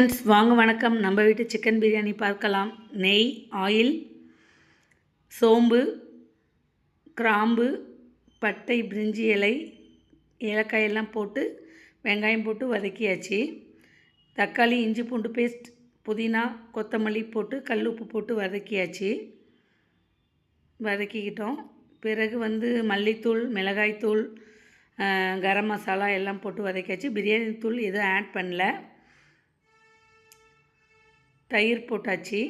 Friends வாங்க வணக்கம். நம்ம வீட்டு சிக்கன் பிரியாணி பார்க்கலாம். நெய் ஆயில் சோம்பு கிராம்பு பட்டை பிரிஞ்சி இலை ஏலக்காய் எல்லாம் போட்டு வெங்காயம் போட்டு வதக்கியாச்சு. தக்காளி இஞ்சி பூண்டு பேஸ்ட் புதினா கொத்தமல்லி போட்டு கல் உப்பு போட்டு வதக்கியாச்சு. வதக்கிக்கிட்டோம். பிறகு வந்து மல்லித்தூள் மிளகாய்த்தூள் கரம் மசாலா எல்லாம் போட்டு வதக்கியாச்சு. பிரியாணி தூள் எதுவும் ஆட் பண்ணல. தயிர் போட்டாச்சு.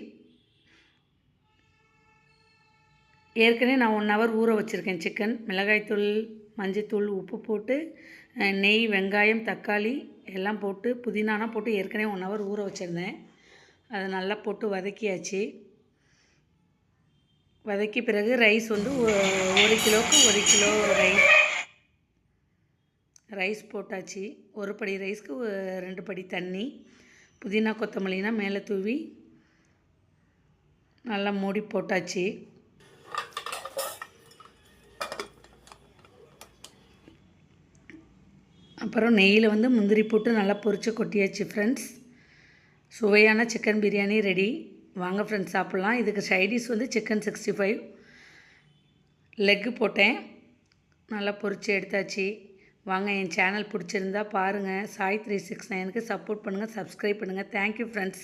ஏற்கனவே நான் ஒன் ஹவர் ஊற வச்சுருக்கேன் சிக்கன் மிளகாய்த்தூள் மஞ்சத்தூள் உப்பு போட்டு நெய் வெங்காயம் தக்காளி எல்லாம் போட்டு புதினானா போட்டு ஏற்கனவே ஒன் ஹவர் ஊற வச்சுருந்தேன். அதை நல்லா போட்டு வதக்கியாச்சு. வதக்கி பிறகு ரைஸ் வந்து ஒரு கிலோவுக்கு ஒரு கிலோ ரைஸ் ரைஸ் போட்டாச்சு. ஒரு படி ரைஸ்க்கு ரெண்டு படி தண்ணி. புதினா கொத்தமல்லினா மேலே தூவி நல்லா மூடி போட்டாச்சு. அப்புறம் நெய்யில் வந்து முந்திரி போட்டு நல்லா பொரித்து கொட்டியாச்சு ஃப்ரெண்ட்ஸ் சுவையான சிக்கன் பிரியாணி ரெடி வாங்க ஃப்ரெண்ட்ஸ் சாப்பிட்லாம். இதுக்கு சைடிஷ் வந்து சிக்கன் சிக்ஸ்டி ஃபைவ் லெக்கு போட்டேன். நல்லா பொரிச்சு எடுத்தாச்சு. வாங்க என் சேனல் பிடிச்சிருந்தா பாருங்கள் சாய் த்ரீ சிக்ஸ் நைனுக்கு சப்போர்ட் பண்ணுங்கள் சப்ஸ்கிரைப் பண்ணுங்கள் தேங்க்யூ ஃப்ரெண்ட்ஸ்